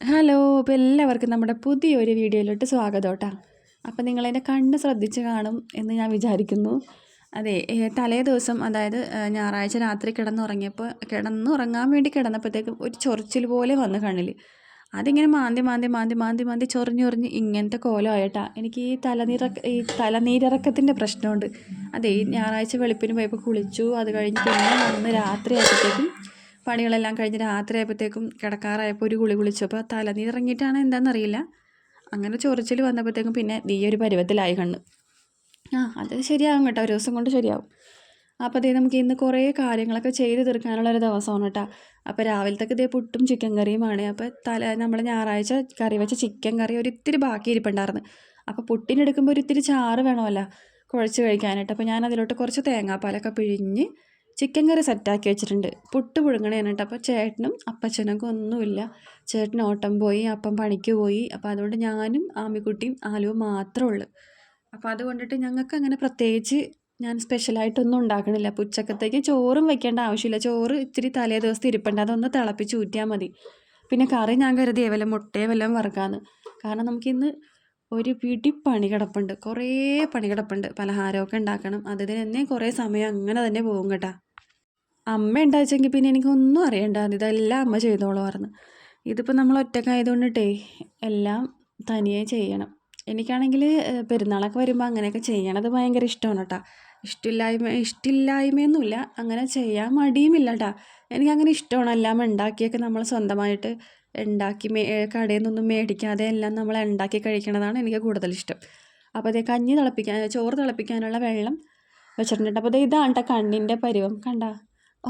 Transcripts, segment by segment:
Hello അപ്പോൾ എല്ലാവർക്കും നമ്മുടെ പുതിയൊരു വീഡിയോയിലോട്ട് സ്വാഗതം കേട്ടോ അപ്പോൾ നിങ്ങളതിന്റെ കണ്ണ് ശ്രദ്ധിച്ച് കാണും എന്ന് ഞാൻ വിചാരിക്കുന്നു. അതെ തലേ ദിവസം അതായത് ഞായറാഴ്ച രാത്രി കിടന്നുറങ്ങിയപ്പോൾ കിടന്നുറങ്ങാൻ വേണ്ടി കിടന്നപ്പോഴത്തേക്കും ഒരു ചൊറിച്ചിൽ പോലെ വന്നു കണ്ണിൽ അതിങ്ങനെ മാന്തി മാന്തി മാന്തി മാന്തി മാന്തി ചൊറിഞ്ഞൊറിഞ്ഞ് ഇങ്ങനത്തെ കോലമായിട്ടാ. എനിക്ക് ഈ തലനീറ ഈ തലനീരിറക്കത്തിന്റെ പ്രശ്നമുണ്ട്. അതെ ഈ ഞായറാഴ്ച വെളുപ്പിന് പോയപ്പോൾ കുളിച്ചു അത് കഴിഞ്ഞ് പിന്നെ വന്ന് രാത്രി ആയപ്പോഴത്തേക്കും പണികളെല്ലാം കഴിഞ്ഞ് രാത്രി ആയപ്പോഴത്തേക്കും കിടക്കാറായപ്പോൾ ഒരു കുളി കുളിച്ചപ്പോൾ തലനീറിറങ്ങിയിട്ടാണ് എന്താണെന്നറിയില്ല അങ്ങനെ ചൊറിച്ചിൽ വന്നപ്പോഴത്തേക്കും പിന്നെ ഈ ഒരു പരുവത്തിലായി കണ്ണ്. ആ അത് ശരിയാകും കേട്ടോ. ഒരു ദിവസം കൊണ്ട് ശരിയാവും. അപ്പോൾ അതേ നമുക്ക് ഇന്ന് കുറേ കാര്യങ്ങളൊക്കെ ചെയ്ത് തീർക്കാനുള്ള ഒരു ദിവസമാണ് കേട്ടോ. അപ്പോൾ രാവിലത്തേക്ക് ഇതേ പുട്ടും ചിക്കൻ കറിയുമാണ് അപ്പോൾ തല നമ്മൾ ഞായറാഴ്ച കറി വെച്ച ചിക്കൻ കറി ഒരു ഇത്തിരി ബാക്കി ഇരിപ്പുണ്ടായിരുന്നു. അപ്പോൾ പുട്ടിനെടുക്കുമ്പോൾ ഒരു ഇത്തിരി ചാറ് വേണമല്ലോ കുഴച്ച് കഴിക്കാനായിട്ട്. അപ്പോൾ ഞാൻ അതിലോട്ട് കുറച്ച് തേങ്ങാപ്പാലൊക്കെ പിഴിഞ്ഞ് ചിക്കൻ കറി സെറ്റാക്കി വെച്ചിട്ടുണ്ട്. പുട്ട് പുഴുങ്ങണേ കേട്ടോ അപ്പോൾ ചേട്ടനും അപ്പച്ചനൊക്കെ ഒന്നുമില്ല. ചേട്ടൻ ഓട്ടം പോയി അപ്പം പണിക്ക് പോയി. അപ്പോൾ അതുകൊണ്ട് ഞാനും ആമിക്കുട്ടിയും ആലുവും മാത്രമേ ഉള്ളൂ. അപ്പോൾ അതുകൊണ്ടിട്ട് ഞങ്ങൾക്ക് അങ്ങനെ പ്രത്യേകിച്ച് ഞാൻ സ്പെഷ്യലായിട്ടൊന്നും ഉണ്ടാക്കണില്ല. അപ്പോൾ ഉച്ചക്കത്തേക്ക് ചോറും വെക്കേണ്ട ആവശ്യമില്ല. ചോറ് ഇത്തിരി തലേ ദിവസത്തെ ഇരിപ്പുണ്ട്. അതൊന്ന് തിളപ്പിച്ച് ഊറ്റിയാൽ മതി. പിന്നെ കറി ഞാൻ കരുതിയ വല്ല മുട്ടയെ വല്ലതും വറുക്കാമെന്ന് കാരണം നമുക്കിന്ന് ഒരു പിടി പണി കിടപ്പുണ്ട്. കുറേ പണി കിടപ്പുണ്ട്. പലഹാരമൊക്കെ ഉണ്ടാക്കണം. അതിന് തന്നെ കുറേ സമയം അങ്ങനെ തന്നെ പോകും കേട്ടോ. അമ്മ ഉണ്ടാച്ചെങ്കിൽ പിന്നെ എനിക്കൊന്നും അറിയണ്ട ഇതെല്ലാം അമ്മ ചെയ്തോളുമായിരുന്നു ഇതിപ്പോൾ നമ്മൾ ഒറ്റക്കായതുകൊണ്ടിട്ടേ എല്ലാം തനിയെ ചെയ്യണം. എനിക്കാണെങ്കിൽ പെരുന്നാളൊക്കെ വരുമ്പോൾ അങ്ങനെയൊക്കെ ചെയ്യണത് ഭയങ്കര ഇഷ്ടമാണ് കേട്ടോ ഇഷ്ടമില്ലായ്മ ഇഷ്ടമില്ലായ്മയൊന്നുമില്ല അങ്ങനെ ചെയ്യാൻ മടിയുമില്ല കേട്ടോ എനിക്കങ്ങനെ ഇഷ്ടമാണ് എല്ലാം ഉണ്ടാക്കിയൊക്കെ നമ്മൾ സ്വന്തമായിട്ട് ഉണ്ടാക്കി മേ കടയിൽ നിന്നൊന്നും മേടിക്കാതെ എല്ലാം നമ്മൾ ഉണ്ടാക്കി കഴിക്കണതാണ് എനിക്ക് കൂടുതൽ ഇഷ്ടം. അപ്പോൾ അതേ കഞ്ഞി തിളപ്പിക്കാൻ ചോറ് തിളപ്പിക്കാനുള്ള വെള്ളം വെച്ചിട്ടുണ്ട്. അപ്പോൾ ഇതാണ് കേട്ടോ കണ്ണിന്റെ പരുവം. കണ്ട?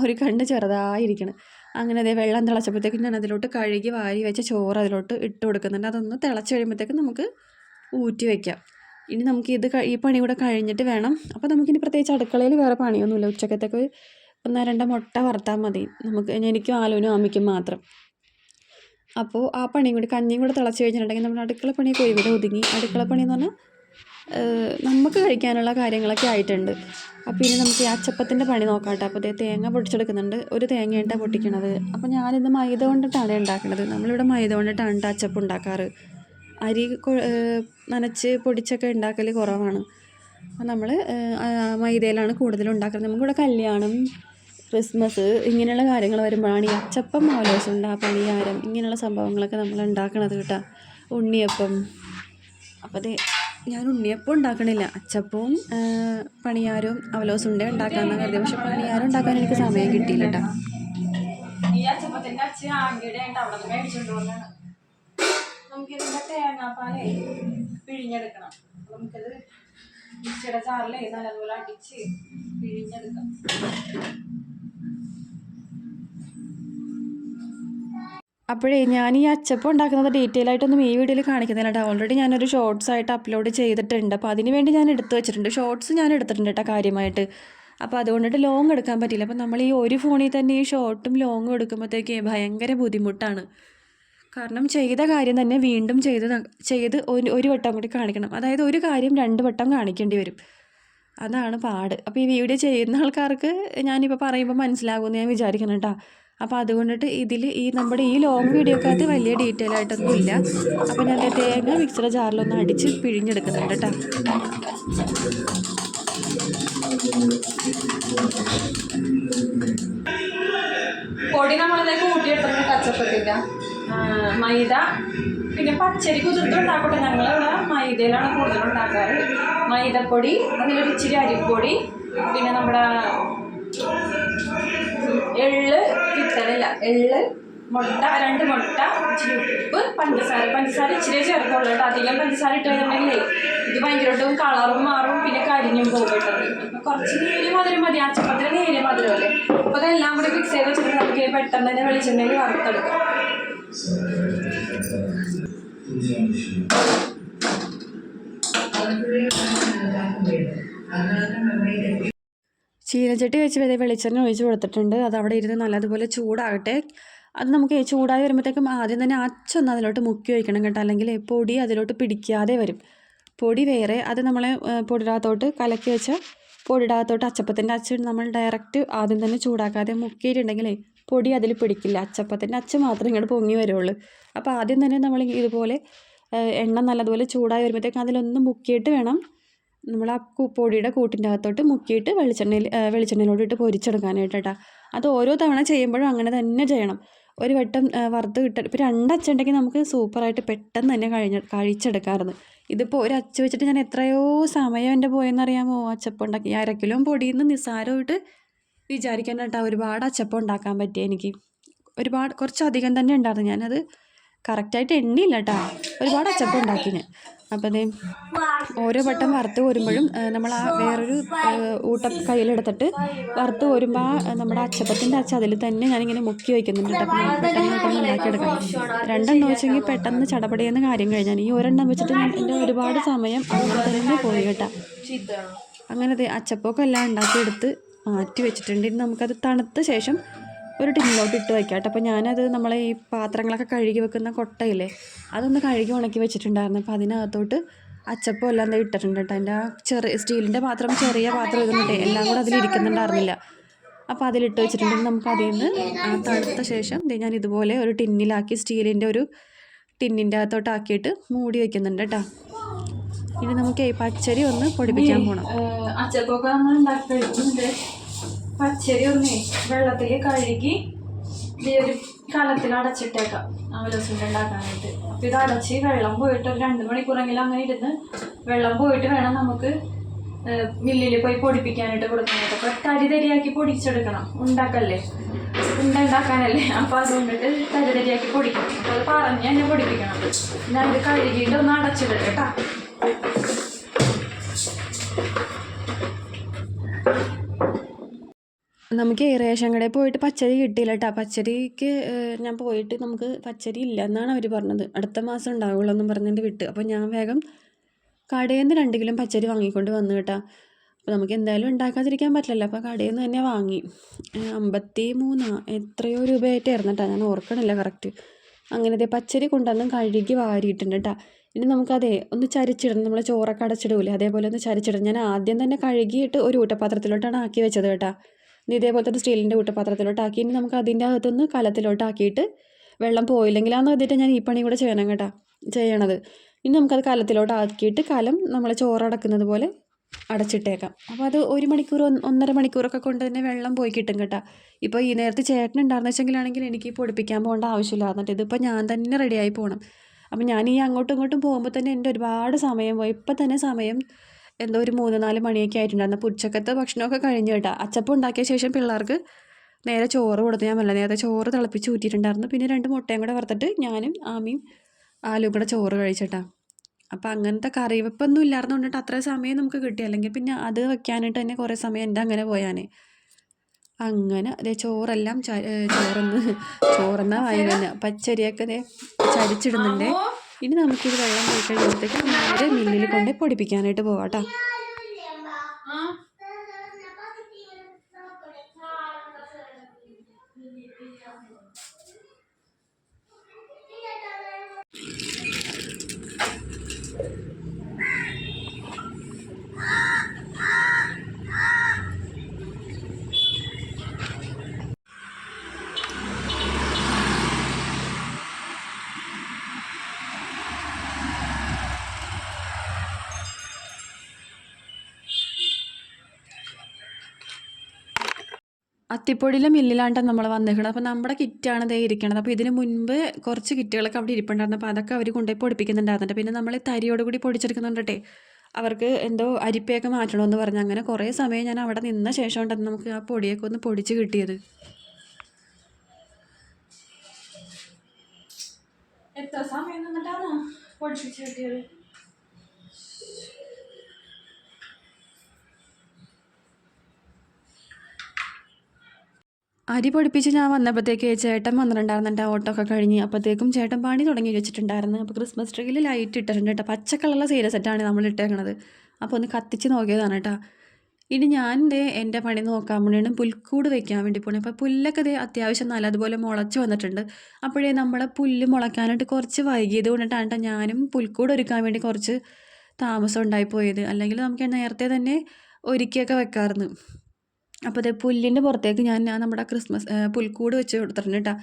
ഒരു കണ്ണ് ചെറുതായിരിക്കണം. അങ്ങനെ അതേ വെള്ളം തിളച്ചപ്പോഴത്തേക്കും ഞാൻ അതിലോട്ട് കഴുകി വാരി വെച്ച ചോറ് അതിലോട്ട് ഇട്ട് കൊടുക്കുന്നുണ്ട്. അതൊന്ന് തിളച്ച് കഴിയുമ്പോഴത്തേക്കും നമുക്ക് ഊറ്റി വയ്ക്കാം ഇനി നമുക്ക് ഇത് ഈ പണി കൂടെ കഴിഞ്ഞിട്ട് വേണം. അപ്പോൾ നമുക്കിനി പ്രത്യേകിച്ച് അടുക്കളയിൽ വേറെ പണിയൊന്നുമില്ല. ഉച്ചക്കത്തേക്ക് ഒന്നോ രണ്ടോ മുട്ട വറുത്താൽ മതി. നമുക്ക് എനിക്കും ആലുവിനും ആമിക്കും മാത്രം. അപ്പോൾ ആ പണിയും കൂടി കഞ്ഞിയും കൂടെ തിളച്ച് കഴിഞ്ഞിട്ടുണ്ടെങ്കിൽ നമ്മുടെ അടുക്കള പണിയൊക്കെ ഒരുവിധം ഒതുങ്ങി. അടുക്കള പണി എന്ന് പറഞ്ഞാൽ നമുക്ക് കഴിക്കാനുള്ള കാര്യങ്ങളൊക്കെ ആയിട്ടുണ്ട്. അപ്പോൾ ഇനി നമുക്ക് ഈ അച്ചപ്പത്തിന്റെ പണി നോക്കാം കേട്ടോ അപ്പോൾ തേങ്ങ പൊടിച്ചെടുക്കുന്നുണ്ട് ഒരു തേങ്ങയിട്ടാണ് പൊട്ടിക്കണത്. അപ്പോൾ ഞാനിത് മൈദ കൊണ്ടിട്ടാണ് ഉണ്ടാക്കുന്നത് നമ്മളിവിടെ മൈദ കൊണ്ടിട്ടാണ് അച്ചപ്പം ഉണ്ടാക്കാറ്. അരി നനച്ച് പൊടിച്ചൊക്കെ ഉണ്ടാക്കൽ കുറവാണ്. അപ്പോൾ നമ്മൾ മൈദയിലാണ് കൂടുതലും ഉണ്ടാക്കുന്നത് നമുക്കിവിടെ കല്യാണം ക്രിസ്മസ് ഇങ്ങനെയുള്ള കാര്യങ്ങൾ വരുമ്പോഴാണ് ഈ അച്ചപ്പം മാലോസുണ്ട പണിയാരം ഇങ്ങനെയുള്ള സംഭവങ്ങളൊക്കെ നമ്മൾ ഉണ്ടാക്കണത് കേട്ടോ. ഉണ്ണിയപ്പം. അപ്പോൾ അത് ഞാൻ ഉണ്ണിയപ്പം ഉണ്ടാക്കണില്ല. അച്ചപ്പവും പണിയാരും അവലോസ് ഉണ്ട ഉണ്ടാക്കാമെന്ന് കരുതി പക്ഷെ പണിയാരം ഉണ്ടാക്കാൻ എനിക്ക് സമയം കിട്ടിയില്ല കേട്ടോ അവിടെ പിഴിഞ്ഞെടുക്കണം. ചാറിലേ നല്ലതുപോലെ അടിച്ച് പിഴിഞ്ഞെടുക്കാം. അപ്പോഴേ ഞാൻ ഈ അച്ചപ്പം ഉണ്ടാക്കുന്നത് ഡീറ്റെയിൽ ആയിട്ടൊന്നും ഈ വീഡിയോയിൽ കാണിക്കുന്നില്ല കേട്ടോ ഓൾറെഡി ഞാനൊരു ഷോർട്സ് ആയിട്ട് അപ്ലോഡ് ചെയ്തിട്ടുണ്ട്. അപ്പോൾ അതിന് വേണ്ടി ഞാൻ എടുത്തു വെച്ചിട്ടുണ്ട്. ഷോർട്സ് ഞാൻ എടുത്തിട്ടുണ്ട് കേട്ടോ കാര്യമായിട്ട്. അപ്പോൾ അതുകൊണ്ടിട്ട് ലോങ് എടുക്കാൻ പറ്റില്ല അപ്പോൾ നമ്മൾ ഈ ഒരു ഫോണിൽ തന്നെ ഈ ഷോർട്ടും ലോങ്ങും എടുക്കുമ്പോഴത്തേക്ക് ഭയങ്കര ബുദ്ധിമുട്ടാണ്. കാരണം ചെയ്ത കാര്യം തന്നെ വീണ്ടും ചെയ്ത് ചെയ്ത് ഒരു ഒരു വട്ടം കൂടി കാണിക്കണം. അതായത് ഒരു കാര്യം രണ്ട് വട്ടം കാണിക്കേണ്ടി വരും. അതാണ് പാട്. അപ്പോൾ ഈ വീഡിയോ ചെയ്യുന്ന ആൾക്കാർക്ക് ഞാനിപ്പോൾ പറയുമ്പോൾ മനസ്സിലാകുമെന്ന് ഞാൻ വിചാരിക്കണം കേട്ടോ അപ്പോൾ അതുകൊണ്ടിട്ട് ഇതിൽ ഈ നമ്മുടെ ഈ ലോങ് വീഡിയോക്കകത്ത് വലിയ ഡീറ്റെയിൽ ആയിട്ടൊന്നും ഇല്ല അപ്പോൾ ഞാൻ തേങ്ങ മിക്സിയുടെ ജാറിലൊന്ന് അടിച്ച് പിഴിഞ്ഞെടുക്കുന്നുണ്ട് കേട്ടോ പൊടി നമ്മളിലേക്ക് കൂട്ടിയെടുത്തിട്ട് കച്ചപ്പത്തില്ല മൈദ പിന്നെ പച്ചരി കുതിർത്ത് ഉണ്ടാക്കട്ടെ ഞങ്ങളിവിടെ മൈദയിലാണ് കൂടുതൽ ഉണ്ടാക്കാറ് മൈദപ്പൊടി അതിലൊരു ഇച്ചിരി അരിപ്പൊടി പിന്നെ നമ്മുടെ എള്ള് കിട്ടലില്ല എള്ള് മുട്ട രണ്ട് മുട്ട ഇച്ചിരി ഉപ്പ് പഞ്ചസാര. പഞ്ചസാര ഇച്ചിരി ചേർക്കുള്ളൂ കേട്ടോ. അധികം പഞ്ചസാര ഇട്ട് കഴിഞ്ഞിട്ടുണ്ടെങ്കിലേ ഇത് ഭയങ്കരമായിട്ടും കളറും മാറും പിന്നെ കരിഞ്ഞും പോകും അപ്പോൾ കുറച്ച് നേരിയ മധുരം മതി. ആ ചപ്പത്തിന് നേരിയ മധുരമല്ലേ അപ്പോൾ അതെല്ലാം കൂടി മിക്സ് ചെയ്ത് വെച്ചിട്ട് നമുക്ക് പെട്ടെന്ന് തന്നെ വെളിച്ചെണ്ണയിൽ വറുത്തെടുക്കാം. ചീനച്ചട്ടി വെച്ച് വെതേ വെളിച്ചെണ്ണ ഒഴിച്ച് കൊടുത്തിട്ടുണ്ട്. അത് അവിടെ ഇരുന്ന് നല്ലതുപോലെ ചൂടാകട്ടെ. അത് നമുക്ക് ചൂടായി വരുമ്പോഴത്തേക്കും ആദ്യം തന്നെ അച്ചൊന്ന് അതിലോട്ട് മുക്കി വയ്ക്കണം കേട്ടോ. അല്ലെങ്കിൽ പൊടി അതിലോട്ട് പിടിക്കാതെ വരും. പൊടി വേറെ. അത് നമ്മൾ പൊടിടാത്തോട്ട് കലക്കി വെച്ച പൊടിടാത്തോട്ട് അച്ചപ്പത്തിന്റെ അച്ച് നമ്മൾ ഡയറക്റ്റ് ആദ്യം തന്നെ ചൂടാക്കാതെ മുക്കിയിട്ടുണ്ടെങ്കിലേ പൊടി അതിൽ പിടിക്കില്ല. അച്ചപ്പത്തിന്റെ അച്ച മാത്രമേ ഇങ്ങോട്ട് പൊങ്ങി വരുള്ളൂ. അപ്പോൾ ആദ്യം തന്നെ നമ്മൾ ഇതുപോലെ എണ്ണ നല്ലതുപോലെ ചൂടായി വരുമ്പോഴത്തേക്കും അതിലൊന്ന് മുക്കിയിട്ട് വേണം നമ്മൾ ആ പൊടിയുടെ കൂട്ടിന്റെ അകത്തോട്ട് മുക്കിയിട്ട് വെളിച്ചെണ്ണയിൽ വെളിച്ചെണ്ണയിലോട്ടിട്ട് പൊരിച്ചെടുക്കാനായിട്ട് കേട്ടോ അത് ഓരോ തവണ ചെയ്യുമ്പോഴും അങ്ങനെ തന്നെ ചെയ്യണം. ഒരു വട്ടം വറുത്ത് കിട്ട ഇപ്പോൾ രണ്ടച്ചുണ്ടെങ്കിൽ നമുക്ക് സൂപ്പറായിട്ട് പെട്ടെന്ന് തന്നെ കഴിഞ്ഞ കഴിച്ചെടുക്കാറുണ്ട്. ഇതിപ്പോൾ ഒരു അച്ച വെച്ചിട്ട് ഞാൻ എത്രയോ സമയം എന്റെ പോയെന്നറിയാമോ? അച്ചപ്പം ഉണ്ടാക്കി അര കിലോ പൊടിയിൽ നിന്ന് നിസ്സാരമായിട്ട് വിചാരിക്കാൻ കേട്ടോ ഒരുപാട് അച്ചപ്പം ഉണ്ടാക്കാൻ പറ്റി എനിക്ക്. ഒരുപാട് കുറച്ചധികം തന്നെ ഉണ്ടായിരുന്നു. ഞാനത് കറക്റ്റായിട്ട് എണ്ണിയില്ല കേട്ടോ ഒരുപാട് അച്ചപ്പം ഉണ്ടാക്കി ഞാൻ. അപ്പോൾ അതേ ഓരോ വട്ടം വറുത്ത് കോരുമ്പോഴും നമ്മൾ ആ വേറൊരു ഊട്ടം കയ്യിലെടുത്തിട്ട് വറുത്ത് കോരുമ്പോൾ ആ നമ്മുടെ അച്ചപ്പത്തിന്റെ അച്ച അതിൽ തന്നെ ഞാനിങ്ങനെ മുക്കി വയ്ക്കുന്നുണ്ട് പെട്ടെന്ന് പെട്ടെന്ന് ഉണ്ടാക്കിയെടുക്കാം രണ്ടെണ്ണം വെച്ചെങ്കിൽ പെട്ടെന്ന് ചടപടയെന്ന് കാര്യം കഴിഞ്ഞാൽ ഈ ഒരെണ്ണം വെച്ചിട്ട് ഞാൻ എന്റെ ഒരുപാട് സമയം അങ്ങനെ തന്നെ പോയി കേട്ടാ. അങ്ങനെ ദേ അച്ചപ്പൊക്കെ എല്ലാം ഉണ്ടാക്കിയെടുത്ത് മാറ്റി വെച്ചിട്ടുണ്ട്. ഇനി നമുക്കത് തണുത്ത ശേഷം ഒരു ടിന്നിലോട്ട് ഇട്ട് വയ്ക്കാം കേട്ടോ. അപ്പോൾ ഞാനത് നമ്മളെ ഈ പാത്രങ്ങളൊക്കെ കഴുകി വെക്കുന്ന കൊട്ടയില്ലേ അതൊന്ന് കഴുകി ഉണക്കി വെച്ചിട്ടുണ്ടായിരുന്നു. അപ്പോൾ അതിനകത്തോട്ട് അച്ചപ്പം എല്ലാം എന്താ ഇട്ടിട്ടുണ്ട് കേട്ടോ. എന്റെ ആ ചെറിയ സ്റ്റീലിന്റെ പാത്രം ചെറിയ പാത്രം ഇതുകൊണ്ട് എല്ലാം കൂടെ അതിലിരിക്കുന്നുണ്ടായിരുന്നില്ല അപ്പോൾ അതിലിട്ട് വെച്ചിട്ടുണ്ടെങ്കിൽ നമുക്ക് അതിൽ നിന്ന് ആ തണുത്ത ശേഷം ഞാൻ ഇതുപോലെ ഒരു ടിന്നിലാക്കി സ്റ്റീലിന്റെ ഒരു ടിന്നിന്റെ അകത്തോട്ടാക്കിയിട്ട് മൂടി വെക്കുന്നുണ്ട് കേട്ടോ. ഇനി നമുക്ക് ഈ പച്ചരി ഒന്ന് പൊടിപ്പിക്കാൻ പോകണം അച്ചപ്പൊക്കെ നമ്മൾ ഉണ്ടാക്കി കഴിക്കുന്നുണ്ട്. പച്ചരി ഒന്നേ വെള്ളത്തിൽ കഴുകി ഈ കലത്തിൽ അടച്ചിട്ടേക്കാം. അവലോസിന്റെ ഉണ്ടാക്കാനായിട്ട്. അപ്പോൾ ഇത് അടച്ച് വെള്ളം പോയിട്ട് ഒരു രണ്ട് മണിക്കൂറെങ്കിലും അങ്ങനെ ഇരുന്ന് വെള്ളം പോയിട്ട് വേണം നമുക്ക് മില്ലിൽ പോയി പൊടിപ്പിക്കാനായിട്ട് കൊടുക്കാനായിട്ട്. അപ്പോൾ തരി തരിയാക്കി പൊടിച്ചെടുക്കണം. ഉണ്ടാക്കല്ലേ? ഉണ്ട ഉണ്ടാക്കാനല്ലേ? അപ്പോൾ അതുകൊണ്ടിട്ട് തരി തരിയാക്കി പൊടിക്കണം അപ്പോൾ അത് പറഞ്ഞ് തന്നെ പൊടിപ്പിക്കണം. ഞാൻ ഇത് കഴുകിയിട്ട് ഒന്ന് അടച്ചിടട്ടെ കേട്ടോ നമുക്ക് റേഷൻ കടയിൽ പോയിട്ട് പച്ചരി കിട്ടിയില്ല കേട്ടോ പച്ചരിക്ക് ഞാൻ പോയിട്ട് നമുക്ക് പച്ചരി ഇല്ല എന്നാണ് അവർ പറഞ്ഞത്. അടുത്ത മാസം ഉണ്ടാവുള്ളൂ എന്നും പറഞ്ഞിട്ട് വിട്ട്. അപ്പോൾ ഞാൻ വേഗം കടയിൽ നിന്ന് രണ്ട് കിലോ പച്ചരി വാങ്ങിക്കൊണ്ട് വന്നു കേട്ടോ. അപ്പോൾ നമുക്ക് എന്തായാലും ഉണ്ടാക്കാതിരിക്കാൻ പറ്റില്ലല്ലോ. അപ്പോൾ കടയിൽ നിന്ന് തന്നെ വാങ്ങി. അമ്പത്തി മൂന്നാ എത്രയോ രൂപയായിട്ടായിരുന്നു കേട്ടോ ഞാൻ ഓർക്കണില്ല കറക്റ്റ്. അങ്ങനത്തെ പച്ചരി കൊണ്ടുവന്ന് കഴുകി വാരിയിട്ടുണ്ട് കേട്ടോ. ഇനി നമുക്കതേ ഒന്ന് ചരിച്ചിടണം. നമ്മൾ ചോറൊക്കെ അടച്ചിടൂലേ. അതേപോലെ ഒന്ന് ചരിച്ചിടണം. ഞാൻ ആദ്യം തന്നെ കഴുകിയിട്ട് ഒരു ഊട്ടപാത്രത്തിലോട്ടാണ് ആക്കി വെച്ചത് കേട്ടോ. ഇനി ഇതേപോലത്തെ ഒരു സ്റ്റീലിന്റെ ഊട്ടപാത്രത്തിലോട്ട് ആക്കി ഇനി നമുക്ക് അതിന്റെ അകത്തുനിന്ന് കലത്തിലോട്ടാക്കിയിട്ട് വെള്ളം പോയില്ലെങ്കിലാന്ന് കരുതിയിട്ട് ഞാൻ ഈ പണി കൂടെ ചെയ്യണം കേട്ടോ ചെയ്യണത്. ഇനി നമുക്കത് കലത്തിലോട്ട് ആക്കിയിട്ട് കലം നമ്മൾ ചോറടക്കുന്നത് പോലെ അടച്ചിട്ടേക്കാം. അപ്പോൾ അത് ഒരു മണിക്കൂർ ഒന്ന് ഒന്നര മണിക്കൂറൊക്കെ കൊണ്ട് തന്നെ വെള്ളം പോയി കിട്ടും കേട്ടോ. ഇപ്പോൾ ഈ നേരത്തെ ചേട്ടൻ ഉണ്ടായിരുന്ന വെച്ചെങ്കിലാണെങ്കിൽ എനിക്ക് പൊടിപ്പിക്കാൻ പോകേണ്ട ആവശ്യമില്ല എന്നിട്ട് ഇതിപ്പോൾ ഞാൻ തന്നെ റെഡിയായി പോകണം അപ്പം ഞാൻ ഈ അങ്ങോട്ടും ഇങ്ങോട്ടും പോകുമ്പോൾ തന്നെ എന്റെ ഒരുപാട് സമയം പോയി. ഇപ്പം തന്നെ സമയം എന്തോ ഒരു മൂന്ന് നാല് മണിയൊക്കെ ആയിട്ടുണ്ടായിരുന്നു. അപ്പോൾ ഉച്ചക്കത്തെ ഭക്ഷണമൊക്കെ കഴിഞ്ഞ് കേട്ടോ. അച്ചപ്പം ഉണ്ടാക്കിയ ശേഷം പിള്ളേർക്ക് നേരെ ചോറ് കൊടുത്ത് ഞാൻ മെല്ലെ നേരത്തെ ചോറ് തിളപ്പിച്ച് ഊറ്റിയിട്ടുണ്ടായിരുന്നു. പിന്നെ രണ്ട് മുട്ടയും കൂടെ വറുത്തിട്ട് ഞാനും ആമിയും ആലും കൂടെ ചോറ് കഴിച്ചിട്ടാ. അപ്പോൾ അങ്ങനത്തെ കറിവെപ്പൊന്നും ഇല്ലായിരുന്നു. കൊണ്ടിട്ട് അത്ര സമയം നമുക്ക് കിട്ടി. അല്ലെങ്കിൽ പിന്നെ അത് വെക്കാനായിട്ട് തന്നെ കുറേ സമയം എന്റെ അങ്ങനെ പോയാനേ. അങ്ങനെ അതേ ചോറെല്ലാം ചോറെന്ന് ചോറൊന്ന് വായി പച്ചരിയൊക്കെ ചരിച്ചിടുന്നുണ്ട്. ഇനി നമുക്കിത് വെള്ളം പോയി കഴിയുമ്പോഴത്തേക്ക് നേരെ മില്ലിൽ കൊണ്ട് പൊടിപ്പിക്കാനായിട്ട് പോവാം കേട്ടോ അത്തിപ്പൊടിയിലെ മില്ലിലാണ്ടാണ് നമ്മൾ വന്നിരിക്കുന്നത് അപ്പോൾ നമ്മുടെ കിറ്റാണ് ഇതേ ഇരിക്കണത്. അപ്പോൾ ഇതിന് മുൻപ് കുറച്ച് കിറ്റുകളൊക്കെ അവിടെ ഇരിപ്പുണ്ടായിരുന്നു. അപ്പോൾ അതൊക്കെ അവർ കൊണ്ടുപോയി പൊടിപ്പിക്കുന്നുണ്ടായിരുന്നുണ്ട് പിന്നെ നമ്മൾ തരിയോട് കൂടി പൊടിച്ചെടുക്കുന്നുണ്ടേ അവർക്ക് എന്തോ അരിപ്പയൊക്കെ മാറ്റണമെന്ന് പറഞ്ഞു അങ്ങനെ കുറേ സമയം ഞാൻ അവിടെ നിന്ന ശേഷം ഉണ്ടെന്ന് നമുക്ക് ആ പൊടിയൊക്കെ ഒന്ന് പൊടിച്ച് കിട്ടിയത്. എത്ര സമയം നിന്നിട്ടാണ് പൊടിപ്പിച്ച് കിട്ടിയത്? അരി പൊടിപ്പിച്ച് ഞാൻ വന്നപ്പോഴത്തേക്ക് ചേട്ടൻ വന്നിട്ടുണ്ടായിരുന്നു. എന്റെ ഓട്ടോ ഒക്കെ കഴിഞ്ഞ് അപ്പോഴത്തേക്കും ചേട്ടൻ പണി തുടങ്ങി വെച്ചിട്ടുണ്ടായിരുന്നു. അപ്പോൾ ക്രിസ്മസ് ട്രീയിൽ ലൈറ്റ് ഇട്ടിട്ടുണ്ട് കേട്ടോ. പച്ച കളറുള്ള സീരിയസ് സെറ്റാണ് നമ്മൾ ഇട്ടേക്കണത്. അപ്പോൾ ഒന്ന് കത്തിച്ച് നോക്കിയതാണ് കേട്ടോ. ഇനി ഞാൻ എന്റെ പണി നോക്കാൻ വേണ്ടിയാണ് പുൽക്കൂട് വെക്കാൻ വേണ്ടി പോണേ. അപ്പോൾ പുല്ലൊക്കെ ദേ അത്യാവശ്യം നല്ല അതുപോലെ മുളച്ച് വന്നിട്ടുണ്ട്. അപ്പോഴേ നമ്മളെ പുല്ല് മുളയ്ക്കാനായിട്ട് കുറച്ച് വൈകിയത് കൊണ്ടിട്ടാണ് ഞാനും പുൽക്കൂട് ഒരുക്കാൻ വേണ്ടി കുറച്ച് താമസം ഉണ്ടായിപ്പോയത് അല്ലെങ്കിൽ നമുക്ക് നേരത്തെ തന്നെ ഒരുക്കിയൊക്കെ വെക്കാമായിരുന്നു. അപ്പോൾ അതേ പുല്ലിന്റെ പുറത്തേക്ക് ഞാൻ ഞാൻ നമ്മുടെ ക്രിസ്മസ് പുൽക്കൂട് വെച്ച് കൊടുത്തിട്ടുണ്ട് കേട്ടോ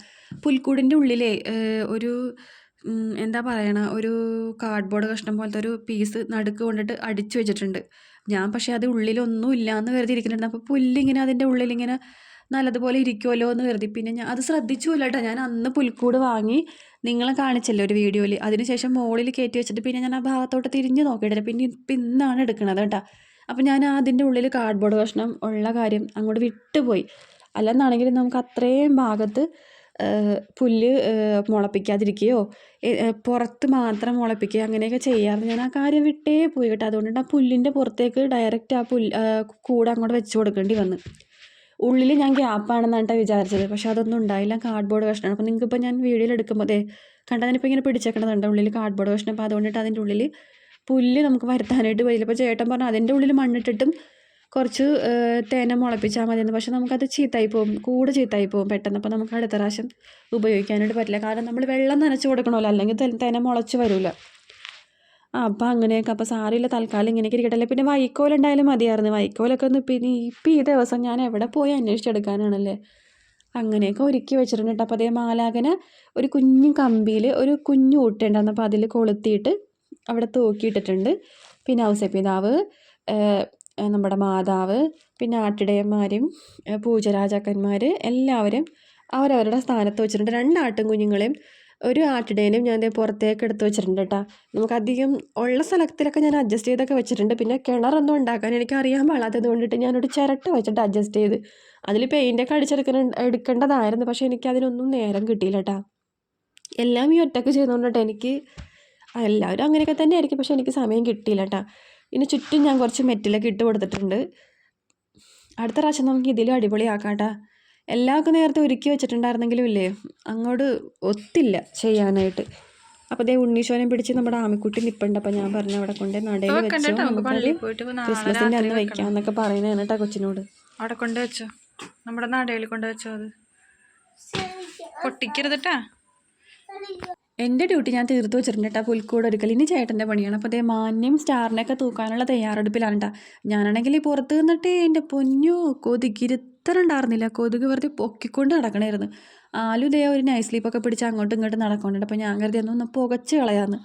പുൽക്കൂടിന്റെ ഉള്ളിലേ ഒരു എന്താ പറയണ ഒരു കാർഡ്ബോർഡ് കഷ്ണം പോലത്തെ ഒരു പീസ് നടുക്ക് കൊണ്ടിട്ട് അടിച്ചു വെച്ചിട്ടുണ്ട്. ഞാൻ പക്ഷേ അത് ഉള്ളിലൊന്നും ഇല്ല എന്ന് കരുതി ഇരിക്കുന്നുണ്ട് അപ്പോൾ പുല്ലിങ്ങനെ അതിന്റെ ഉള്ളിലിങ്ങനെ നല്ലതുപോലെ ഇരിക്കുമല്ലോ എന്ന് കരുതി. പിന്നെ ഞാൻ അത് ശ്രദ്ധിച്ചുമില്ല കേട്ടോ ഞാൻ അന്ന് പുൽക്കൂട് വാങ്ങി നിങ്ങളെ കാണിച്ചല്ലോ ഒരു വീഡിയോയിൽ. അതിനുശേഷം മുകളിൽ കയറ്റി വെച്ചിട്ട് പിന്നെ ഞാൻ ആ ഭാഗത്തോട്ട് തിരിഞ്ഞ് നോക്കിയിട്ടില്ല. പിന്നെ ഇപ്പം ഇന്നാണ് എടുക്കുന്നത് കേട്ടോ അപ്പം ഞാൻ അതിന്റെ ഉള്ളിൽ കാർഡ്ബോർഡ് കഷ്ണം ഉള്ള കാര്യം അങ്ങോട്ട് വിട്ടുപോയി. അല്ലെന്നാണെങ്കിൽ നമുക്ക് അത്രയും ഭാഗത്ത് പുല്ല് മുളപ്പിക്കാതിരിക്കുകയോ പുറത്ത് മാത്രം മുളപ്പിക്കുക അങ്ങനെയൊക്കെ ചെയ്യാറുണ്ട്. ഞാൻ ആ കാര്യം വിട്ടേ പോയി കേട്ടോ. അതുകൊണ്ടിട്ട് ആ പുല്ലിന്റെ പുറത്തേക്ക് ഡയറക്റ്റ് ആ പുല്ല് കൂടെ അങ്ങോട്ട് വെച്ച് കൊടുക്കേണ്ടി വന്നു. ഉള്ളിൽ ഞാൻ ഗ്യാപ്പാണെന്നാണ് കേട്ടോ വിചാരിച്ചത്. പക്ഷെ അതൊന്നും ഉണ്ടായില്ല. കാർഡ്ബോർഡ് കഷ്ണമാണ് അപ്പോൾ നിങ്ങൾക്കിപ്പോൾ ഞാൻ വീഡിയോയിൽ എടുക്കുമ്പോൾ അതെ കണ്ടാൽ ഞാനിപ്പോൾ ഇങ്ങനെ പിടിച്ചേക്കണതുണ്ട് ഉള്ളിൽ കാർഡ്ബോർഡ് കഷ്ണം. അപ്പോൾ അതുകൊണ്ടിട്ട് അതിന്റെ ഉള്ളിൽ പുല്ല് നമുക്ക് വരുത്താനായിട്ട് വരില്ല. അപ്പോൾ ചേട്ടൻ പറഞ്ഞു അതിന്റെ ഉള്ളിൽ മണ്ണിട്ടിട്ടും കുറച്ച് തേന മുളപ്പിച്ചാൽ മതിയെന്ന്. പക്ഷെ നമുക്കത് ചീത്തായി പോകും കൂട് ചീത്തായി പോകും പെട്ടെന്ന്. അപ്പോൾ നമുക്ക് അടുത്ത പ്രാവശ്യം ഉപയോഗിക്കാനായിട്ട് പറ്റില്ല. കാരണം നമ്മൾ വെള്ളം നനച്ച് കൊടുക്കണമല്ലോ അല്ലെങ്കിൽ തേന മുളച്ച് വരില്ല ആ അപ്പം അങ്ങനെയൊക്കെ. അപ്പോൾ സാറില്ല തൽക്കാലം ഇങ്ങനെയൊക്കെ ഇരിക്കട്ടല്ലേ പിന്നെ വൈക്കോലുണ്ടായാലും മതിയായിരുന്നു. വൈക്കോലൊക്കെ ഒന്ന് പിന്നെ ഇപ്പം ഈ ദിവസം ഞാൻ എവിടെ പോയി അന്വേഷിച്ചെടുക്കാനാണല്ലേ? അങ്ങനെയൊക്കെ ഒരുക്കി വെച്ചിട്ടുണ്ട് കേട്ടോ. അപ്പോൾ അതേ മാലാകനെ ഒരു കുഞ്ഞു കമ്പിയിൽ ഒരു കുഞ്ഞു ഊട്ടുണ്ടായിരുന്നു അപ്പോൾ അതിൽ കൊളുത്തിയിട്ട് അവിടെ തൂക്കിയിട്ടിട്ടുണ്ട് പിന്നെ ഔസപിതാവ് നമ്മുടെ മാതാവ് പിന്നെ ആട്ടിടയന്മാരും പൂജരാജാക്കന്മാർ എല്ലാവരും അവരവരുടെ സ്ഥാനത്ത് വെച്ചിട്ടുണ്ട്. രണ്ട് ആട്ടും കുഞ്ഞുങ്ങളെയും ഒരു ആട്ടിടേനും ഞാൻ പുറത്തേക്ക് എടുത്ത് വെച്ചിട്ടുണ്ട് കേട്ടോ നമുക്ക് അധികം ഉള്ള സ്ഥലത്തിലൊക്കെ ഞാൻ അഡ്ജസ്റ്റ് ചെയ്തൊക്കെ വെച്ചിട്ടുണ്ട്. പിന്നെ കിണറൊന്നും ഉണ്ടാക്കാൻ എനിക്ക് അറിയാൻ പാടാത്തത് കൊണ്ടിട്ട് ഞാനൊരു ചിരട്ട വെച്ചിട്ട് അഡ്ജസ്റ്റ് ചെയ്ത് അതിൽ പെയിന്റൊക്കെ അടിച്ചെടുക്കാൻ എടുക്കേണ്ടതായിരുന്നു. പക്ഷേ എനിക്ക് അതിനൊന്നും നേരം കിട്ടിയില്ല കേട്ടോ എല്ലാം ഈ ഒറ്റയ്ക്ക് ചെയ്തുകൊണ്ടിട്ട് എനിക്ക് എല്ലാവരും അങ്ങനെയൊക്കെ തന്നെ ആയിരിക്കും പക്ഷേ എനിക്ക് സമയം കിട്ടിയില്ല കേട്ടോ. ഇനി ചുറ്റും ഞാൻ കുറച്ച് മെറ്റിലൊക്കെ ഇട്ട് കൊടുത്തിട്ടുണ്ട്. അടുത്ത പ്രാവശ്യം നമുക്ക് ഇതിലും അടിപൊളിയാക്കാം കേട്ടോ. എല്ലാവർക്കും നേരത്തെ ഒരുക്കി വെച്ചിട്ടുണ്ടായിരുന്നെങ്കിലും ഇല്ലേ? അങ്ങോട്ട് ഒത്തില്ല ചെയ്യാനായിട്ട്. അപ്പോൾ ദേ ഉണ്ണീശോനെ പിടിച്ച് നമ്മുടെ ആമിക്കുട്ടി നിൽപ്പുണ്ട് അപ്പോൾ ഞാൻ പറഞ്ഞു അവിടെ കൊണ്ട് നടയിൽ വെച്ചോ ക്രിസ്മസിന്റെ അന്ന് വെക്കാമെന്നൊക്കെ പറയുന്നതാണ് കേട്ടോ കൊച്ചിനോട്. അവിടെ കൊണ്ട് വെച്ചോ. നമ്മുടെ നടയിൽ കൊണ്ട് വെച്ചോ അത്. പൊട്ടിക്കരുതട്ടാ എന്റെ ഡ്യൂട്ടി ഞാൻ തീർത്ത് വെച്ചിട്ടുണ്ട് കേട്ടോ പുൽക്കൂട് ഒരുക്കൽ. ഇനി ചേട്ടന്റെ പണിയാണ്. അപ്പോൾ അതേ മാന്യം സ്റ്റാറിനൊക്കെ തൂക്കാനുള്ള തയ്യാറെടുപ്പിലാണ് കേട്ടോ ഞാനാണെങ്കിൽ പുറത്ത് നിന്നിട്ട് എന്റെ പൊന്നു കൊതുകിരുത്തരം ഉണ്ടായിരുന്നില്ല കൊതുക് വെറുതെ പൊക്കിക്കൊണ്ട് നടക്കണമായിരുന്നു ആലു ദേ ഒരു നൈറ്റ് സ്ലീപ്പൊക്കെ പിടിച്ച് അങ്ങോട്ടും ഇങ്ങോട്ടും നടക്കുന്നുണ്ട് അപ്പോൾ ഞാൻ കരുതി ഒന്ന് പുകച്ച് കളയാന്ന്.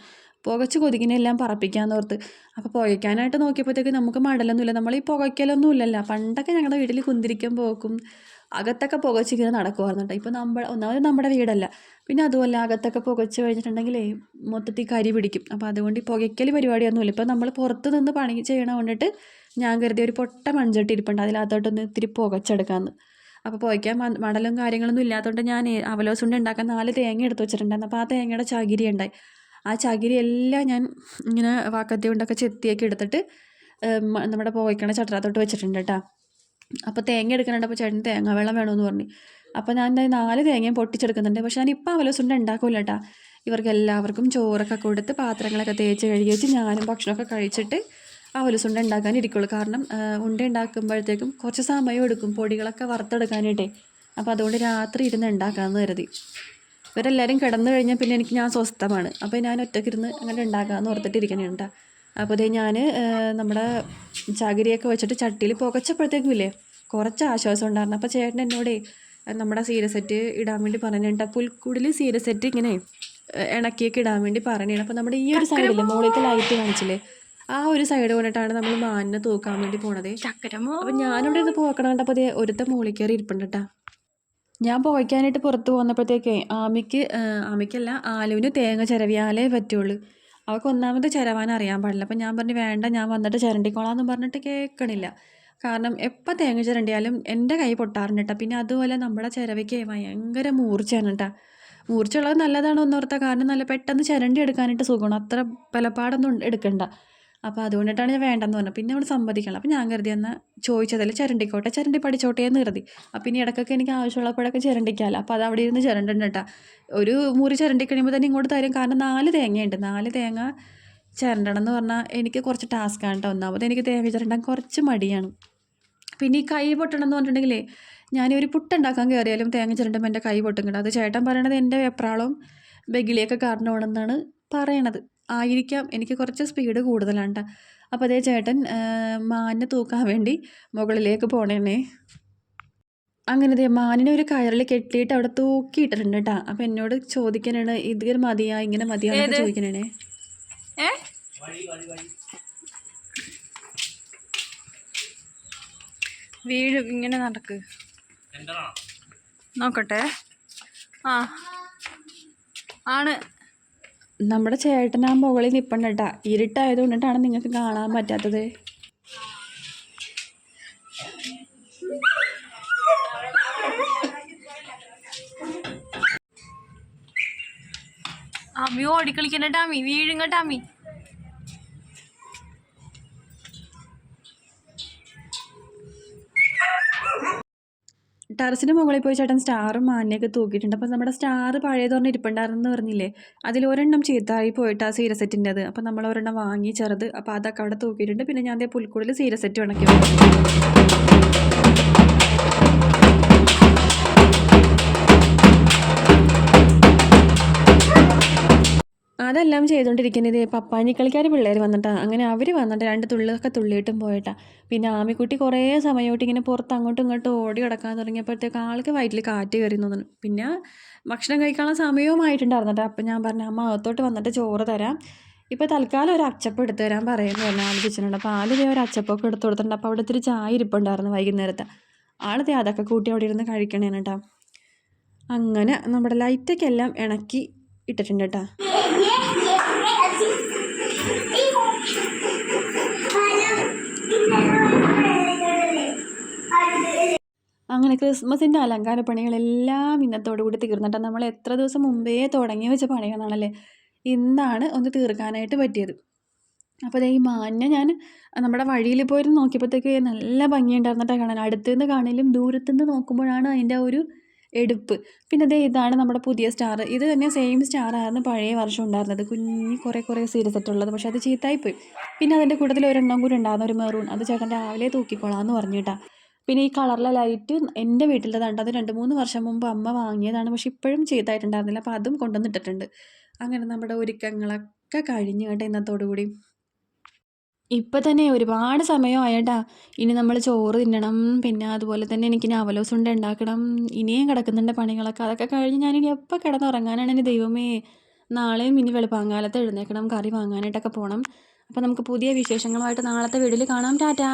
പുകച്ച് കൊതുകിനെല്ലാം പറപ്പിക്കാന്ന് ഓർത്ത്. അപ്പോൾ പുകയ്ക്കാനായിട്ട് നോക്കിയപ്പോഴത്തേക്ക് നമുക്ക് മടലൊന്നുമില്ല. നമ്മൾ ഈ പുകയ്ക്കലൊന്നും ഇല്ലല്ലോ. പണ്ടൊക്കെ ഞങ്ങളുടെ വീട്ടിൽ കുന്തിരിക്കം പോക്കും അകത്തൊക്കെ പുകച്ചിങ്ങനെ നടക്കുമായിരുന്നു കേട്ടോ ഇപ്പോൾ നമ്മൾ ഒന്നാമത് നമ്മുടെ വീടല്ല. പിന്നെ അതുമല്ല അകത്തൊക്കെ പുകച്ച് കഴിഞ്ഞിട്ടുണ്ടെങ്കിൽ മൊത്തത്തിൽ കരി പിടിക്കും. അപ്പോൾ അതുകൊണ്ട് ഈ പുകയ്ക്കൽ പരിപാടിയൊന്നുമില്ല. ഇപ്പോൾ നമ്മൾ പുറത്ത് നിന്ന് പണി ചെയ്യണ കൊണ്ടിട്ട് ഞാൻ കരുതി ഒരു പൊട്ട മൺചട്ടി ഇരിപ്പുണ്ട്. അതിനകത്തോട്ടൊന്ന് ഇത്തിരി പുകച്ചെടുക്കാമെന്ന് അപ്പോൾ പുകയ്ക്കാൻ മടലും കാര്യങ്ങളൊന്നും ഇല്ലാത്തതുകൊണ്ട് ഞാൻ അവലോസുണ്ട് ഉണ്ടാക്കാൻ നാല് തേങ്ങ എടുത്ത് വെച്ചിട്ടുണ്ടായിരുന്നു. അപ്പോൾ ആ തേങ്ങയുടെ ചകിരി ഉണ്ടായി ആ ചകിരി എല്ലാം ഞാൻ ഇങ്ങനെ വാക്കത്തി കൊണ്ടൊക്കെ ചെത്തിയൊക്കെ എടുത്തിട്ട് നമ്മുടെ പോയിക്കണ ചട്ടറാത്തോട്ട് വെച്ചിട്ടുണ്ട് കേട്ടോ. അപ്പോൾ തേങ്ങ എടുക്കുന്നുണ്ട് അപ്പോൾ ചേട്ടൻ തേങ്ങ വെള്ളം വേണമെന്ന് പറഞ്ഞു. അപ്പോൾ ഞാൻ നാല് തേങ്ങയും പൊട്ടിച്ചെടുക്കുന്നുണ്ട്. പക്ഷേ ഞാൻ ഇപ്പോൾ അവലോസുണ്ട ഉണ്ടാക്കില്ല കേട്ടോ. ഇവർക്ക് എല്ലാവർക്കും ചോറൊക്കെ കൊടുത്ത് പാത്രങ്ങളൊക്കെ തേച്ച് കഴുകി വെച്ച് ഞാനും ഭക്ഷണമൊക്കെ കഴിച്ചിട്ട് അവലസുണ്ട ഉണ്ടാക്കാൻ ഇരിക്കുള്ളൂ. കാരണം ഉണ്ട ഉണ്ടാക്കുമ്പോഴത്തേക്കും കുറച്ച് സമയം എടുക്കും പൊടികളൊക്കെ വറുത്തെടുക്കാനായിട്ടേ. അപ്പോൾ അതുകൊണ്ട് രാത്രി ഇരുന്ന് ഉണ്ടാക്കാമെന്ന് കരുതി. ഇവരെല്ലാവരും കിടന്നു കഴിഞ്ഞാൽ പിന്നെ എനിക്ക് ഞാൻ സ്വസ്ഥമാണ്. അപ്പോൾ ഞാൻ ഒറ്റക്കിരുന്ന് അങ്ങനെ ഉണ്ടാക്കാമെന്ന് ഓർത്തിട്ട് ഇരിക്കണുണ്ട് അപ്പോൾ ഇതേ ഞാൻ നമ്മുടെ ചകിരിയൊക്കെ വെച്ചിട്ട് ചട്ടിയിൽ പുകച്ചപ്പോഴത്തേക്കും ഇല്ലേ കുറച്ച് ആശ്വാസം ഉണ്ടായിരുന്നു. അപ്പോൾ ചേട്ടൻ എന്നോട് നമ്മുടെ സീര സെറ്റ് ഇടാൻ വേണ്ടി പറഞ്ഞിട്ട് പുൽക്കൂടിൽ സീര സെറ്റ് ഇങ്ങനെ ഇണക്കിയൊക്കെ ഇടാൻ വേണ്ടി പറഞ്ഞാണ് അപ്പോൾ നമ്മുടെ ഈ ഒരു സൈഡിൽ മുകളിലത്തെ ലൈറ്റ് കാണിച്ചില്ലേ ആ ഒരു സൈഡ് കൊണ്ടിട്ടാണ് നമ്മൾ മാനിനെ തൂക്കാൻ വേണ്ടി പോണത്. അപ്പം ഞാനിവിടെ ഇത് പോക്കണം കണ്ടപ്പോൾ അതേ ഒരുത്ത മുകളിൽ കയറി ഇരിപ്പുണ്ട് കേട്ടോ ഞാൻ പോയിക്കാനായിട്ട് പുറത്ത് പോന്നപ്പോഴത്തേക്കേ ആമിക്ക് ആമിക്കല്ല ആലുവിന് തേങ്ങ ചിരവിയാലേ പറ്റുള്ളൂ. അവൾക്ക് ഒന്നാമത് ചിരവാൻ അറിയാൻ പാടില്ല. അപ്പം ഞാൻ പറഞ്ഞു വേണ്ട ഞാൻ വന്നിട്ട് ചിരണ്ടിക്കോളാന്ന് പറഞ്ഞിട്ട് കേൾക്കണില്ല കാരണം എപ്പോൾ തേങ്ങ ചിരണ്ടിയാലും എന്റെ കൈ പൊട്ടാറുണ്ട് പിന്നെ അതുപോലെ നമ്മുടെ ചിരവയ്ക്ക് ഭയങ്കര മൂർച്ചയാണ് കേട്ടോ മൂർച്ചയുള്ളത് നല്ലതാണ് ഒന്നോർത്ത. കാരണം നല്ല പെട്ടെന്ന് ചിരണ്ടി എടുക്കാനായിട്ട് സുഖമാണ്. അത്ര പലപ്പാടൊന്നും എടുക്കണ്ട. അപ്പോൾ അതുകൊണ്ടിട്ടാണ് ഞാൻ വേണ്ടെന്ന് പറഞ്ഞത്. പിന്നെ അവൾ സമ്മതിക്കണം. അപ്പോൾ ഞാൻ കരുതി എന്നാൽ ചോദിച്ചതല്ലേ ചരണ്ടിക്കോട്ടെ? ചരണ്ടി പഠിച്ചോട്ടെ എന്ന് കരുതി. അപ്പം ഇനി ഇടയ്ക്കൊക്കെ എനിക്ക് ആവശ്യമുള്ളപ്പോഴൊക്കെ ചരണ്ടിക്കാമല്ലോ അപ്പോൾ അത് അവിടെ ഇരുന്ന് ചിരണ്ടുണ്ട് ഒരു മുറി ചരണ്ടി കഴിയുമ്പോൾ തന്നെ ഇങ്ങോട്ട് തരും. കാരണം നാല് തേങ്ങയുണ്ട്. നാല് തേങ്ങ ചരണ്ടണം എന്ന് പറഞ്ഞാൽ എനിക്ക് കുറച്ച് ടാസ്ക്കാണ് കേട്ടോ. ഒന്നാമത് എനിക്ക് തേങ്ങ ചരണ്ടാൻ കുറച്ച് മടിയാണ്. പിന്നെ ഈ കൈ പൊട്ടണം എന്ന് പറഞ്ഞിട്ടുണ്ടെങ്കിലേ ഞാൻ ഒരു പുട്ടുണ്ടാക്കാൻ കയറിയാലും തേങ്ങ ചരണ്ടുമ്പോൾ എന്റെ കൈ പൊട്ടും കേട്ടോ. അത് ചേട്ടൻ പറയണത് എന്റെ വെപ്രാളവും ബഗിളിയൊക്കെ കാരണമാണെന്നാണ് പറയണത്. ആയിരിക്കാം. എനിക്ക് കുറച്ച് സ്പീഡ് കൂടുതലാണ് കേട്ടോ അപ്പോൾ അതേ ചേട്ടൻ മാനിനെ തൂക്കാൻ വേണ്ടി മുകളിലേക്ക് പോണേണേ അങ്ങനെ ദേ മാനിനെ ഒരു കയറിൽ കെട്ടിയിട്ട് അവിടെ തൂക്കിയിട്ടിട്ടുണ്ട് കേട്ടാ. അപ്പം എന്നോട് ചോദിക്കാനാണ് ഇത് മതിയാ? ഇങ്ങനെ മതിയാ? ചോദിക്കണേ വീട് ഇങ്ങനെ നടക്ക്. നോക്കട്ടെ. ആ. ആണ്. നമ്മുടെ ചേട്ടൻ ആ മുകളിൽ നിൽപ്പണ്ട കേട്ടാ ഇരുട്ടായത് കൊണ്ടിട്ടാണ് നിങ്ങൾക്ക് കാണാൻ പറ്റാത്തത്. അമ്മി ഓടിക്കളിക്കണ്ട ടാമി വീഴുങ്ങ ടാമി ടെറസിന് മുകളിൽ പോയി ചേട്ടൻ സ്റ്റാറും മാനിനെയൊക്കെ തൂക്കിയിട്ടുണ്ട്. അപ്പോൾ നമ്മുടെ സ്റ്റാർ പഴയത് പറഞ്ഞ് ഇരിപ്പുണ്ടായിരുന്നു പറഞ്ഞില്ലേ? അതിൽ ഒരെണ്ണം ചീത്തായി പോയിട്ട് ആ സീര സെറ്റിന്റെത് അപ്പോൾ നമ്മൾ ഒരെണ്ണം വാങ്ങി ചെറുത്. അപ്പോൾ അതൊക്കെ അവിടെ തൂക്കിയിട്ടുണ്ട്. പിന്നെ ഞാൻ അതേ പുൽക്കൂടിൽ സീര സെറ്റ് ഉണക്കി വെച്ചു. അതെല്ലാം ചെയ്തുകൊണ്ടിരിക്കുന്നത് പപ്പാഞ്ഞിക്കളിക്കാർ പിള്ളേർ വന്നിട്ടാണ് അങ്ങനെ അവർ വന്നിട്ട് രണ്ട് തുള്ളിയൊക്കെ തുള്ളിയിട്ടും പോയിട്ടാണ് പിന്നെ ആമിക്കുട്ടി കുറേ സമയമായിട്ട് ഇങ്ങനെ പുറത്ത് അങ്ങോട്ടും ഇങ്ങോട്ടും ഓടി കിടക്കാൻ തുടങ്ങിയപ്പോഴത്തേക്ക് ആൾക്ക് വയറ്റിൽ കാറ്റ് കയറി തോന്നുന്നു. പിന്നെ ഭക്ഷണം കഴിക്കാനുള്ള സമയവുമായിട്ടുണ്ടായിരുന്നിട്ട് അപ്പം ഞാൻ പറഞ്ഞു അമ്മ അകത്തോട്ട് വന്നിട്ട് ചോറ് തരാം. ഇപ്പോൾ തൽക്കാലം ഒരു അച്ചപ്പം എടുത്തു തരാൻ പറയുന്നു പറഞ്ഞാൽ ആൾ കിച്ചനുണ്ട് അപ്പോൾ ആൾ ഇതേ ഒരു അച്ചപ്പൊക്കെ എടുത്ത് കൊടുത്തിട്ടുണ്ട്. അപ്പോൾ അവിടെ ഇത്തിരി ചായ ഇരിപ്പുണ്ടായിരുന്നു വൈകുന്നേരത്തെ. ആളിതേ അതൊക്കെ കൂട്ടി അവിടെ ഇരുന്ന് കഴിക്കണേന് കേട്ടോ അങ്ങനെ നമ്മുടെ ലൈറ്റൊക്കെ എല്ലാം ഇണക്കി ഇട്ടിട്ടുണ്ട് കേട്ടോ അങ്ങനെ ക്രിസ്മസിന്റെ അലങ്കാര പണികളെല്ലാം ഇന്നത്തോടു കൂടി തീർന്നിട്ട് നമ്മൾ എത്ര ദിവസം മുമ്പേ തുടങ്ങി വെച്ച പണികളാണല്ലേ? ഇന്നാണ് ഒന്ന് തീർക്കാനായിട്ട് പറ്റിയത്. അപ്പോൾ ഈ മാഞ്ഞ ഞാൻ നമ്മുടെ വഴിയിൽ പോയിരുന്നു നോക്കിയപ്പോഴത്തേക്ക് നല്ല ഭംഗിയുണ്ടായിരുന്നിട്ടാ കാണാൻ. അടുത്തുനിന്ന് കാണലും ദൂരത്തുനിന്ന് ദൂരത്തു നിന്ന് നോക്കുമ്പോഴാണ് അതിന്റെ ഒരു എടുപ്പ്. പിന്നെ ദേ ഇതാണ് നമ്മുടെ പുതിയ സ്റ്റാർ. ഇത് തന്നെ സെയിം സ്റ്റാർ ആയിരുന്നു പഴയ വർഷം ഉണ്ടായിരുന്നത്. കുഞ്ഞി കുറേ കുറേ സീരിയസ് സെറ്റ് ഉള്ളത്. പക്ഷേ അത് ചീത്തായിപ്പോയി പിന്നെ അതിന്റെ കൂട്ടത്തിൽ ഒരെണ്ണം കൂടി ഉണ്ടായിരുന്നു. ഒരു മെറൂൺ അത് ചേട്ടൻ രാവിലെ തൂക്കിക്കോളാമെന്ന് പറഞ്ഞിട്ടാ. പിന്നെ ഈ കളറിലെ ലൈറ്റ് എന്റെ വീട്ടിലതാണ് അത് രണ്ട് മൂന്ന് വർഷം മുമ്പ് അമ്മ വാങ്ങിയതാണ്. പക്ഷേ ഇപ്പോഴും ചീത്തായിട്ടുണ്ടായിരുന്നില്ല അപ്പോൾ അതും കൊണ്ടുവന്നിട്ടിട്ടുണ്ട്. അങ്ങനെ നമ്മുടെ ഒരുക്കങ്ങളൊക്കെ കഴിഞ്ഞു കേട്ടോ ഇന്നത്തോടു കൂടി ഇപ്പം തന്നെ ഒരുപാട് സമയമായേട്ടാ ഇനി നമ്മൾ ചോറ് തിന്നണം പിന്നെ അതുപോലെ തന്നെ എനിക്ക് ഉണ്ട ഉണ്ടാക്കണം ഇനിയും കിടക്കുന്നുണ്ട് പണികളൊക്കെ. അതൊക്കെ കഴിഞ്ഞ് ഞാനിനി എപ്പോൾ കിടന്നുറങ്ങാനാണ് എന്റെ ദൈവമേ? നാളെയും ഇനി വെളുപ്പാങ്കാലത്ത് എഴുന്നേക്കണം കറി വാങ്ങാനായിട്ടൊക്കെ പോകണം അപ്പോൾ നമുക്ക് പുതിയ വിശേഷങ്ങളുമായിട്ട് നാളത്തെ വീഡിയോയിൽ കാണാം. ടാറ്റാ.